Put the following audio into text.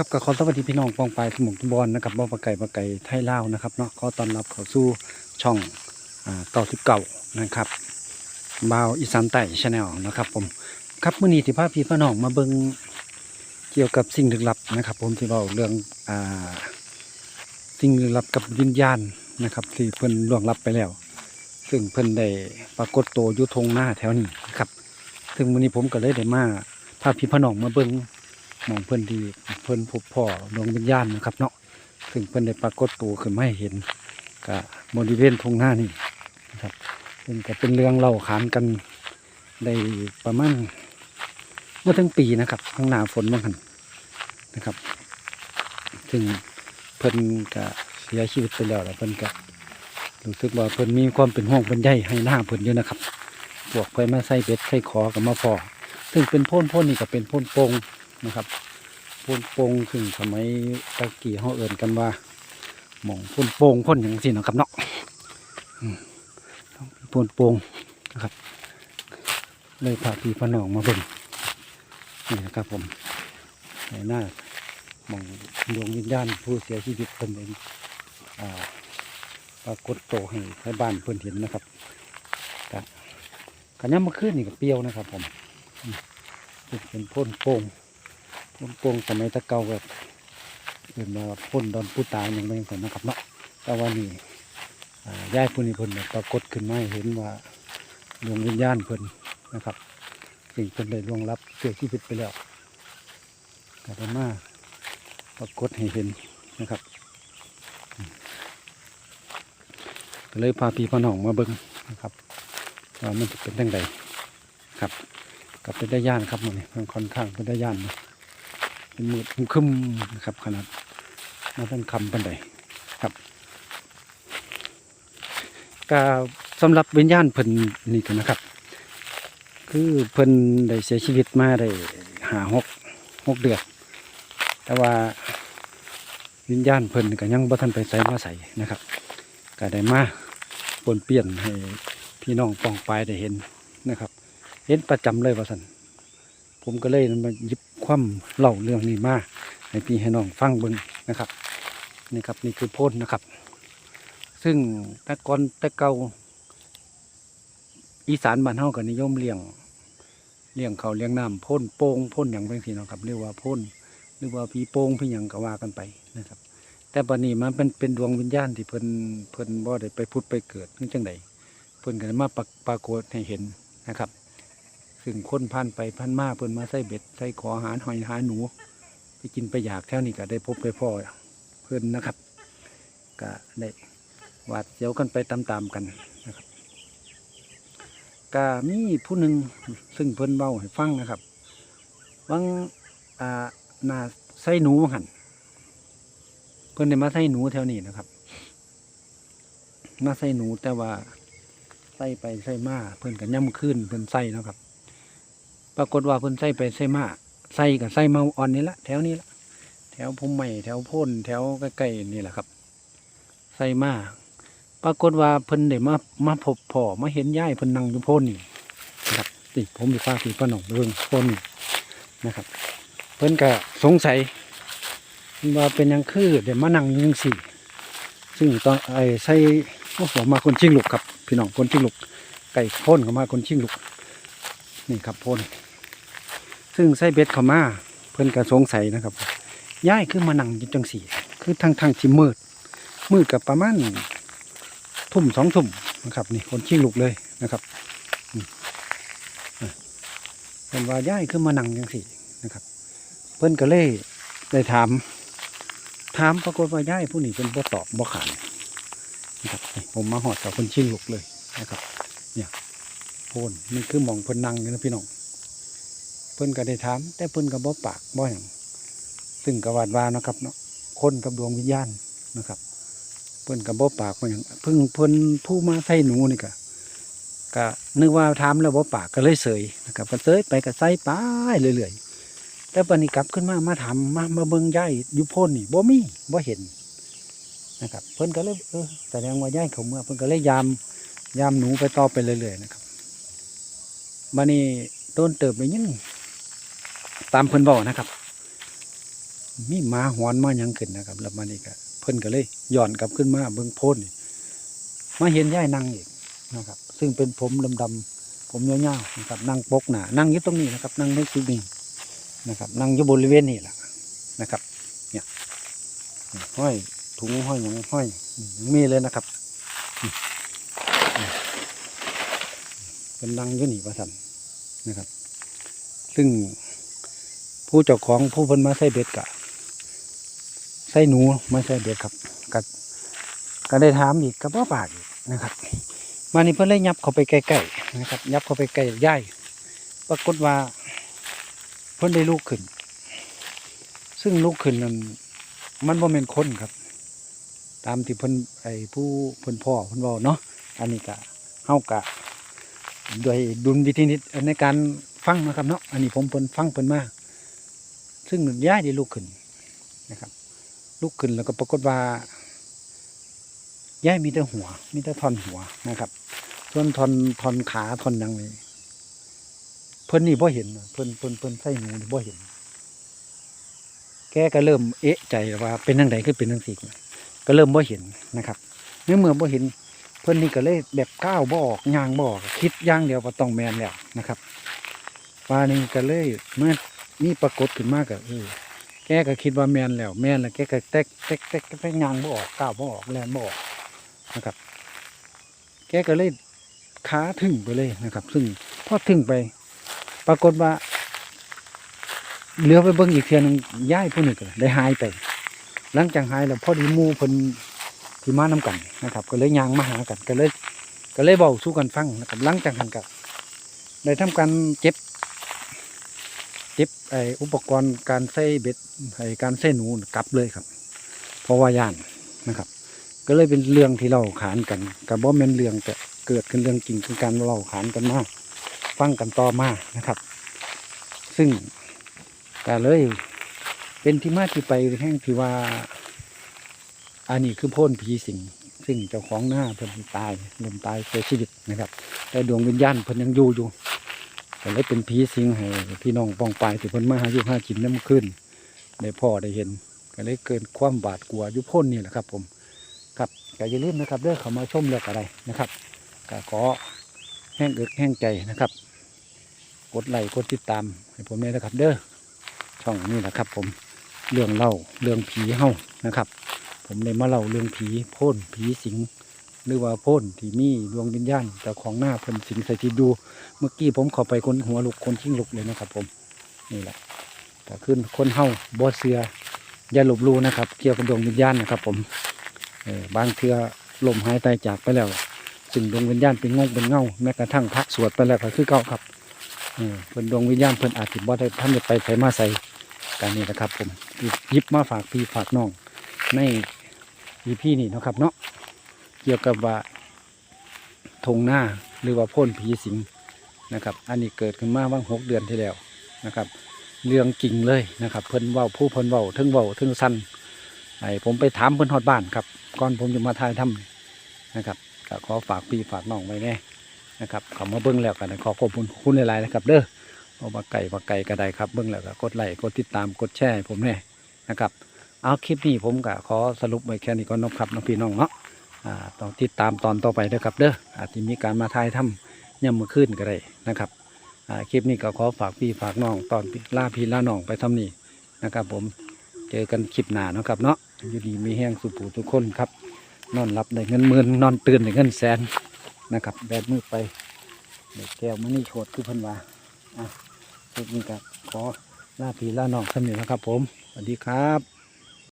ครับก็ขอสวัสดีพี่น้องปองปลายสมุนบอลนะครับบ่ปะไก่ปะไก่ไทยลานะครับเนาะขอต้อนรับเข้าสู่ช่องอ่าต่อสิบเก่านะครับบาวอีสานใต้ชาแนลนะครับ ผมครับมื้อนี้ที่พาพี่พี่น้องมาเบิ่งเกี่ยวกับสิ่งลึกลับนะครับ ผมที่เว้าเรื่องอ่าสิ่งลึกลับกับวิญญาณนะครับที่เพิ่นล่วงลับไปแล้ว ซึ่งเพิ่นได้ปรากฏตัวยู่ทงหน้าแถวนี้นะครับ ซึ่งมื้อนี้ผมก็เลยได้มาพาพี่พี่น้องมาเบิ่ง มองเพิ่อนดีเพิ่อนพบพ่อดวงวิญญาณนะครับ เนาะซึ่งเพิ่อนได้ปรากฏตัวขึ้นมาให้เห็นกับบริเวณทงหน้านี่นะครับซึ่งก็เป็นเรื่องเล่าขานกันได้ประมาณเมื่อทั้งปีนะครับข้งหน้าฝนบางหันนะครับ ซึ่งเพิ่นก็เสียชีวิตไปแล้วแล้วเพิ่นก็รู้สึกว่าเพิ่นมีความเป็นห่วงเป็นใยให้หน้าเพิ่นอยู่นะครับพวกเพิ่นมาใส่เบ็ดใส่ขอกับมาพอซึ่งเป็นพ่นพ่นนี่ก็เป็นพ่นโปง นะครับพ่นโป่งซึ่งสมัยตะกี้เขาเอิ่นกันว่าหมองพ่นโป่งพ่นอย่างสินะครับเนาะต้องพ่นโป่งนะครับ เลยพาพี่พน้องมาเบิ่งนี่นะครับผมในหน้าหมองดวงวิญญาณผู้เสียชีวิตเป็นเองปรากฏโตให้ชาวบ้านเพิ่อนเห็นนะครับกันย้ำมาขึ้นนี่ก็เปรี้ยวนะครับผมอืมเป็นพ่นโป่ง พ่นโป่งสมัยตะเกาแบบเป็นมาพ่นดอนปูตายอย่างไรก่อนนะครับเนาะแต่ว่านี่ย้ายผู้นี้เพิ่นเนี่ยปรากฏขึ้นมาเห็นว่าดวงวิญญาณเพิ่นนะครับสิ่งเพิ่นได้ล่วงลับเสียชีวิตไปแล้วก็ได้มาปรากฏให้เห็นนะครับก็เลยพาพี่พาน้องมาเบิ่งนะครับว่ามันจะเป็นยังไงครับกับเป็นได้ย่านครับมันนี่มันค่อนข้างเป็นได้ย่านนะเป็น มืดคึมนะครับ ขนาดมาท่านคำปันใดครับกาสำหรับวิญญาณเพิ่นนี่ก็นะครับ คือเพิ่นได้เสียชีวิตมาได้หาหกหกเดือนแต่ว่าวิญญาณเพิ่นก็ยังบ่ทันไปใส่มาใส่นะครับก็ได้มาปนเปลี่ยนให้พี่น้องปองปายได้เห็นนะครับ เห็นประจำเลยว่าสันผมก็เลยมาหยิบ คว่ำเล่าเรื่องนี้มาให้พี่ให้น้องฟังเบิ่งนะครับนี่ครับนี่คือโพนนะครับ ซึ่งแต่ก่อนแต่เก่าอีสานบ้านเฮาก็นิยมเลี้ยงเลี้ยงเขาเลี้ยงน้ำพ่นโป่งพ่นอย่างเป็นสีนะครับ เรียกว่าพ่นหรือว่าผีโป่งพี่หยังก็ว่ากันไปนะครับ แต่บัดนี้มันเป็นเป็นดวงวิญญาณที่เพิ่นเพิ่นบ่ได้ไปพุดไปเกิดนี่จังใดเพิ่นก็ได้มาปราปรากฏให้เห็นนะครับ ซึ่งคนพันไปพันมาเพิ่นมาใส่เบ็ดใส่ขออาหารหอยหาหนู ไปกินไปอยากแถวนี้ก็ได้พบได้พ่อเพิ่นนะครับก็ได้วาดเสียวกันไปตามๆกันนะครับก็มีผู้หนึ่งซึ่งเพิ่นเบาให้ฟังนะครับวังอ่านาใส่หนูหันเพิ่นได้มาใส่หนูแถวนี้นะครับ มาใส่หนูแต่ว่าใส่ไปใส่มาเพิ่นกันย่ำขึ้นเพิ่นใส่นะครับ ปรากฏว่าเพิ่นใส่ไปใส่มาใส่กับใส่เมาอ่อนนี่ละแถวนี้ละแถวพุ่มใหม่แถวพ่นแถวใกล้ๆนี่แหละครับ ใส่มาปรากฏว่าเพิ่นได้มามาพบพ่อมาเห็นยายเพิ่นนั่งอยู่พ่นนี่นะครับนี่ผมไปฟ้าสีป้าหนองเรื่องพ่นนะครับ เพิ่นก็สงสัยว่าเป็นยังคือเดี๋ยวมานั่งยังสี่ ซึ่งตอนไอ้ใส่โอ้โหมาคนชิงลุกครับ พี่น้องคนชิงลุกไก่พ่นเข้ามาคนชิงลุกนี่ครับพ่น ซึ่งไส้เบ็ดเขามาเพิ่อนก็สงสัยนะครับย้ายคือมานั่งอยู่จังสี่ คือทางทางที่มืด มืดกับประมาณทุ่มสองทุ่มนะครับนี่คนขี้ลุกเลยนะครับเพิ่นว่าย้ายคือมานั่งจังสี่นะครับ เพิ่อนก็เลยได้ถาม ถามปรากฏว่าย้ายผู้นี้เป็นบ่ตอบบ่ขานนะครับผมมาหอดกับคนชิงลุกเลยนะครับ เนี่ยโพนนี่คือมองเพิ่นนั่งอยู่นะพี่น้อง เพิ่นก็ได้ถาม แต่เพิ่นก็บ่ปากบ่หยังซึ่งกวาดวานะครับเนาะคนกับดวงวิญญาณนะครับ เพิ่นก็บ่ปากบ่หยังเพิ่งเพิ่นผู้มาใส่หนูนี่ก็ก็นึกว่าถามแล้วบ่ปากก็เลยเสยนะครับ ก็เสยไปก็ใส่ไปเรื่อยๆแต่บัดนี้กลับขึ้นมามาถามมามาเบิ่งย่ายอยู่โพนนี่บ่มีบ่เห็นนะครับ เพิ่นก็เลยเออแสดงว่าย่ายเขาเมื่อเพิ่นก็เลยยามยามหนูไปต่อไปเรื่อยๆนะครับมานี่ต้นเติบไปยัง ตามเพิ่นบอกนะครับ มีหมาหอนมายังขึ้นนะครับ แล้วมานี่ก็เพิ่นก็เลยย้อนกลับขึ้นมาเบิ่งพ้นมาเห็นยายนั่งอีกนะครับ ซึ่งเป็นผมดำๆผมยาวๆนะครับนั่งปกหนานั่งอยู่ตรงนี้นะครับ นั่งในจุดนี้นะครับนั่งอยู่บริเวณนี้แหละนะครับ เนี่ยห้อยถุงห้อยหยังห้อยยังมีเลยนะครับเป็นนั่งอยู่นี่ประสันนะครับ ซึ่ง ผู้เจ้าของผู้เพิ่นมาใส่เบ็ดกะใส่หนูมาใส่เบ็ดครับก็ก็ได้ถามอีกกับว่าปากอีกนะครับ มานี่เพิ่นเลยยับเข้าไปใกล้ๆนะครับ ยับเข้าไปใกล้ย่ายปรากฏว่า เพิ่นได้ลูกขึ้น ซึ่งลูกขึ้นนั้นมันบ่แม่นคนครับ ตามที่เพิ่นไอ้ผู้เพิ่นพ่อเพิ่นเว้าเนาะอันนี้ก็เฮากะโดยดุลวิธีนิดในการฟังนะครับเนาะอันนี้ผมเพิ่นฟังเพิ่นมาก ซึ่งย้ายได้ลูกขึ้นนะครับลูกขึ้นแล้วก็ปรากฏว่าย้ายมีแต่หัว มีแต่ท่อนหัวนะครับส่วนท่อนท่อนขาท่อนยังนี่เพิ่นนี่บ่เห็นเพิ่นเพิ่นเพิ่นใส่หนูนี่บ่เห็น แกก็เริ่มเอะใจว่าเป็นจังไดคือเป็นจังซี่ก็เริ่มบ่เห็นนะครับเมื่อเมื่อบ่เห็น เพิ่นนี่ก็เลยแบบก้าวบ่อกย่างบ่อกคิดย่างเดียวว่าต้องแมนแล้วนะครับว่านี่ก็เลยเมื่อ มีปรากฏขึ้นมาก็เออแกก็คิดว่าแม่นแล้ว แม่นแล้วแกก็แตกแตกแตกแตกย่างบ่ออกก้าวบ่ออกแล่นบ่ออกนะครับ แกก็เลยขาถึงไปเลยนะครับ ซึ่งพอถึงไป ปรากฏว่าเหลือไปเบิ่งอีกเทียหนึงย้ายผู้หนึ่งก็ได้หายไป หลังจากหายแล้วพอดีหมู่เพิ่นที่มานํกันนะครับ ก็เลยยางมาหากันก็เลย ก็เลยเบาสู้กันฟังนะครับ หลังจากหันกับได้ทำการเจ็บ เจ็บไออุปกรณ์การใส่เบ็ดไอการใส่หนูกลับเลยครับ เพราะว่าย่านนะครับ ก็เลยเป็นเรื่องที่เราขานกันกับบ่แม่นเรื่องแต่เกิดขึ้นเรื่องจริงคือการเราขานกันมาฟังกันต่อมานะครับ ซึ่งก็เลยเป็นที่มาที่ไปแห่งที่ว่า อันนี้คือพ่นผีสิงซึ่งเจ้าของหน้าเพิ่นตายเริ่มตายเสียชีวิตนะครับ แต่ดวงวิญญาณเพิ่นยังอยู่อยู่ ก็เลยเป็นผีสิงให้พี่น้องป้องปายที่เพิ่นมาหาอยู่หากินน้ำขึ้นได้พ่อได้เห็นก็เลยเกิดความบาดกลัวยู่โพ่นนี่แหละครับ ผมครับก็อย่าลืมนะครับเด้อเขามาชมเลือกอะไรนะครับก็ขอแห้งเอิกแห้งใจนะครับ กดไลค์กดติดตามให้ผมเลยนะครับ เด้อช่องนี้แหละครับ ผมเรื่องเล่าเรื่องผีเฮานะครับ ผมเลยมาเล่าเรื่องผีพ่นผีสิง หรือว่าพ่นที่มีดวงวิญญาณแต่ของหน้าเพิ่นสิงส่ที่ดู เมื่อกี้ผมเข้าไปคนหัวลุกคนชิงลุกเลยนะครับผมนี่แหละแต่ขึ้นคนเฮาบ่เสืออย่าหลบลูนะครับ เกี่ยวกับดวงวิญญาณนะครับ ผมเออบางเทือลมหายตายจากไปแล้วซึ่งดวงวิญญาณเป็นงงเป็นเงาแม้กระทั่งพระสวดไปแล้วก็คือเก่าครับเออเพิ่นดวงวิญญาณเพิ่นอาจสิบ่ได้ท่านจะไปใส่มาใส่การนี้นะครับ ผมยิบมาฝากพี่ฝากน้องในอีพี่นี่นะครับเนาะ กี่ยวกับว่าธงหน้าหรือว่าพ่นผีสิงนะครับ อันนี้เกิดขึ้นมาว่างหกเดือนที่แล้วนะครับ เรื่องจริงเลยนะครับ เพิ่นเว้าผู้เพิ่นเว้าทึ่งเว้าทึ่งสั้นไอ้ผมไปถามเพิ่นฮอดบ้านครับก่อนผมจะมาถ่ายทำนะครับก็ขอฝากพี่ฝากน้องไว้แน่นะครับขามาเบิ้งแล้วกันขอขอบคุณคุณหลายๆนะครับ เด้อเอามาไก่มาไก่ก็ได้ครับเบิ้งแล้วก็กดไลค์กดติดตามกดแชร์ผมแน่นะครับ เอาคลิปนี้ผมก็ขอสรุปไว้แค่นี้ก่อนนะครับน้องพี่น้องเนาะ ต้องติดตามตอนต่อไปเด้อครับเด้ออาจจะมีการมาทายทำย่ำมือขึ้นก็ได้นะครับคลิปนี้ก็ขอฝากพี่ฝากน้องตอนล่าพี่ล่าน้องไปทำนี่นะครับ ผมเจอกันคลิปหน้าเนาะครับเนาะอยู่ดีมีแห้งสุปูทุกคนครับ นอนหลับได้เงินหมื่นนอนตื่นได้เงินแสนนะครับแบดมือไปแก้วมันนี่โฉดคือเพันวาอะคลิปนี้ก็ขอล่าพี่ล่าน้องทำนี่นะครับ ผมสวัสดีครับ